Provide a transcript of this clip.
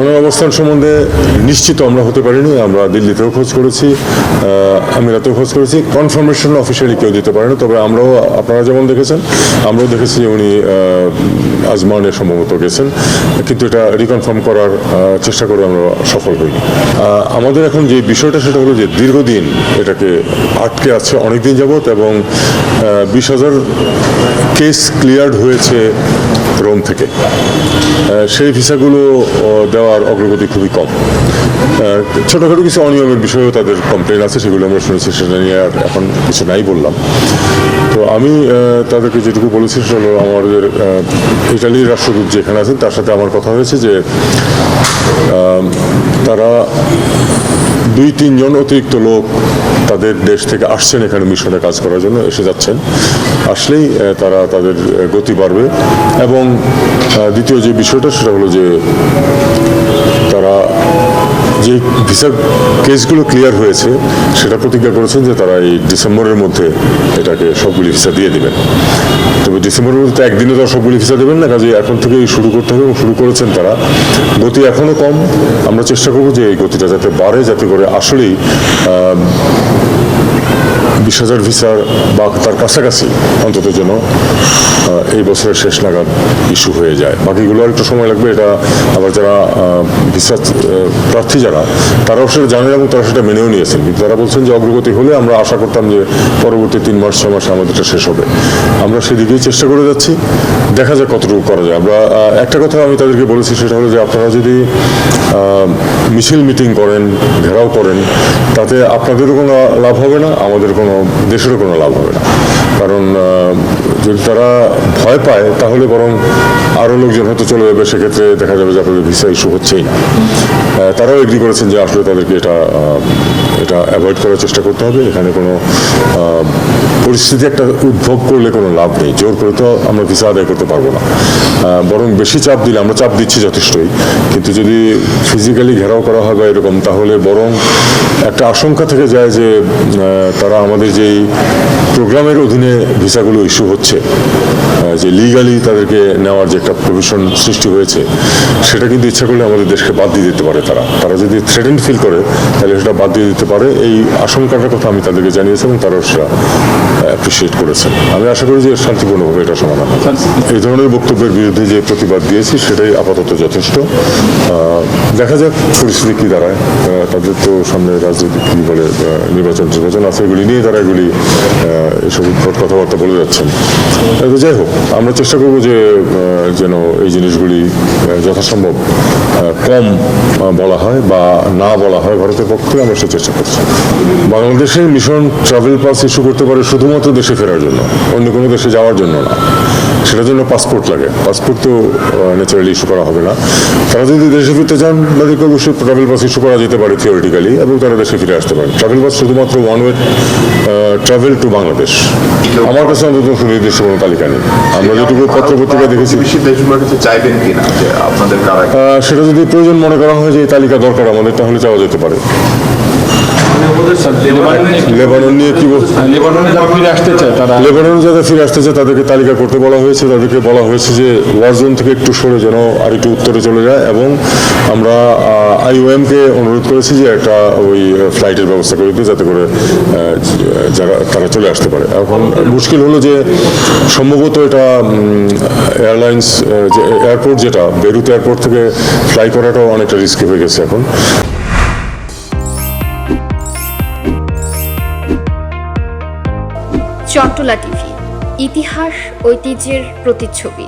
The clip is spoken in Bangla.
ওনার অবস্থান সম্বন্ধে নিশ্চিত আমরা হতে পারিনি, আমরা দিল্লিতেও খোঁজ করেছি আমিরাতেও খোঁজ করেছি। কনফার্মেশন অফিসিয়ালি কেউ দিতে পারে না তবে আমরাও, আপনারা যেমন দেখেছেন, আমরাও দেখেছি উনি আজমানে সম্ভবত গেছেন। কিন্তু এটা রিকনফার্ম করার চেষ্টা করে আমরা সফল হইনি। আমাদের এখন যে বিষয়টা সেটা হলো যে দীর্ঘদিন এটাকে আটকে আছে অনেকদিন যাবৎ এবং বিশ হাজার কেস ক্লিয়ার্ড হয়েছে রোম থেকে। সেই ভিসাগুলো দেওয়ার অগ্রগতি খুবই কম। ছোটোখাটো কিছু অনিয়মের বিষয়েও তাদের কমপ্লেন আছে, সেগুলো আমরা শুনেছি, সেটা নিয়ে আর এখন কিছু নাই বললাম। তো আমি তাদেরকে যেটুকু বলেছি, সেটা হলো আমাদের ইটালির রাষ্ট্রদূত যেখানে আছেন, তার সাথে আমার কথা হয়েছে যে তারা দুই তিনজন অতিরিক্ত লোক তাদের দেশ থেকে আসছেন এখানে মিশনে কাজ করার জন্য, এসে যাচ্ছেন। আসলেই তারা তাদের গতি বাড়বে। এবং দ্বিতীয় যে বিষয়টা, সেটা হলো যে যে ভিসার কেসগুলো ক্লিয়ার হয়েছে, সেটা প্রতিজ্ঞা করেছেন যে তারা এই ডিসেম্বরের মধ্যে এটাকে সবগুলি ভিসা দিয়ে দেবেন। তবে ডিসেম্বরের মধ্যে তো একদিনে তো সবগুলি ভিসা দেবেন না কাজে এখন থেকেই শুরু করতে হবে এবং শুরু করেছেন তারা। গতি এখনও কম। আমরা চেষ্টা করব যে এই গতিটা যাতে বাড়ে, যাতে করে আসলেই বিশ হাজার ভিসার বা তার কাছাকাছি অন্তত যেন এই বছরের শেষ নাগাদ ইস্যু হয়ে যায়। বাকিগুলো আর একটু সময় লাগবে, এটা আবার যারা ভিসা প্রার্থী যারা তারাও সেটা জানেন এবং তারা সেটা মেনেও নিয়েছেন। কিন্তু তারা বলছেন যে অগ্রগতি হলে আমরা আশা করতাম যে পরবর্তী তিন মাস ছ মাসে আমাদের শেষ হবে। আমরা সেদিকেই চেষ্টা করে যাচ্ছি। দেখা যাক কতটুকু করা যায়। আমরা একটা কথা আমি তাদেরকে বলেছি, সেটা হলো যে আপনারা যদি মিছিল মিটিং করেন, ঘেরাও করেন, তাতে আপনাদেরও কোনো লাভ হবে না আমাদের কোনো, দেশেরও কোনো লাভ হবে না। কারণ যদি তারা ভয় পায়, তাহলে বরং আরও লোকজন হয়তো চলে যাবে। সেক্ষেত্রে দেখা যাবে যে আপনাদের ভিসা ইস্যু হচ্ছেই না। তারাও এগ্রি করেছেন যে আসলে তাদেরকে এটা এটা অ্যাভয়েড করার চেষ্টা করতে হবে। এখানে কোনো পরিস্থিতি একটা উদ্ভব করলে কোনো লাভ নেই। জোর করে তো আমরা ভিসা আদায় করতে পারব না। বরং বেশি চাপ দিলে আমরা চাপ দিচ্ছি যথেষ্টই। কিন্তু যদি ফিজিক্যালি ঘেরাও করা হয় বা এরকম, তাহলে বরং একটা আশঙ্কা থেকে যায় যে তারা আমাদের যেই প্রোগ্রামের অধীনে ভিসাগুলো ইস্যু হচ্ছে যে লিগালি তাদেরকে নেওয়ার যে একটা প্রভিশন সৃষ্টি হয়েছে, সেটা কিন্তু ইচ্ছা করলে আমাদের দেশকে বাদ দিয়ে দিতে পারে তারা। তারা যদি থ্রেটেন্ড ফিল করে, তাহলে সেটা বাদ দিয়ে দিতে পারে। এই আশঙ্কাটার কথা আমি তাদেরকে জানিয়েছি এবং তারা সেটা অ্যাপ্রিসিয়েট করেছেন। আমি আশা করি যে শান্তিপূর্ণভাবে এটা সমাধান এই ধরনের বক্তব্যের বিরুদ্ধে যে প্রতিবাদ দিয়েছি সেটাই আপাতত যথেষ্ট। দেখা যাক, পরিস্থিতি কী দাঁড়ায়। তাদের তো সামনে রাজনীতি কী বলে নির্বাচন নির্বাচন আছে, এগুলি নিয়ে তারা এগুলি এসব উদ্ভট কথাবার্তা বলে যাচ্ছেন। তো যাই হোক, আমরা চেষ্টা করব যে যেন এই জিনিসগুলি যথাসম্ভব কম বলা হয় বা না বলা হয় ভারতের পক্ষে, আমরা সে চেষ্টা করছি। বাংলাদেশের মিশন ট্রাভেল পাস ইস্যু করতে পারে শুধুমাত্র দেশে ফেরার জন্য, অন্য কোনো দেশে যাওয়ার জন্য না। সেটার জন্য পাসপোর্ট লাগে। পাসপোর্ট তো ন্যাচারালি ইস্যু করা হবে না। তারা যদি দেশে ফিরতে চান তাদেরকে অবশ্যই ট্রাভেল বাস ইস্যু করা যেতে পারে থিওরিটিক্যালি এবং তারা দেশে ফিরে আসতে পারে? ট্রাভেল বাস শুধুমাত্র one way travel to Bangladesh আমার কাছে অন্তত সুনির্দিষ্ট কোনো তালিকা নেই। আমরা যেটুকু পত্র পত্রিকা দেখেছি চাইবেন কিনা আপনাদের সেটা যদি প্রয়োজন মনে করা হয় যে এই তালিকা দরকার আমাদের তাহলে চাওয়া যেতে পারে। লেবানন নিয়ে কি লেবাননে যারা ফিরে আসতে চায় তারা লেবানন যারা ফিরে আসতেছে তাদেরকে তালিকা করতে বলা হয়েছে। তাদেরকে বলা হয়েছে যে ওয়ার জোন থেকে একটু সরে যেন আর একটু উত্তরে চলে যায় এবং আমরা আইওএমকে অনুরোধ করেছি যে একটা ওই ফ্লাইটের ব্যবস্থা করে দিতে যাতে করে যারা, তারা চলে আসতে পারে। এখন মুশকিল হলো যে সম্ভবত এটা এয়ারলাইন্স যে এয়ারপোর্ট যেটা বেরুত এয়ারপোর্ট থেকে ফ্লাই করাটাও অনেকটা রিস্কি হয়ে গেছে এখন। চট্টলা টিভি, ইতিহাস, ঐতিহ্যের প্রতিচ্ছবি।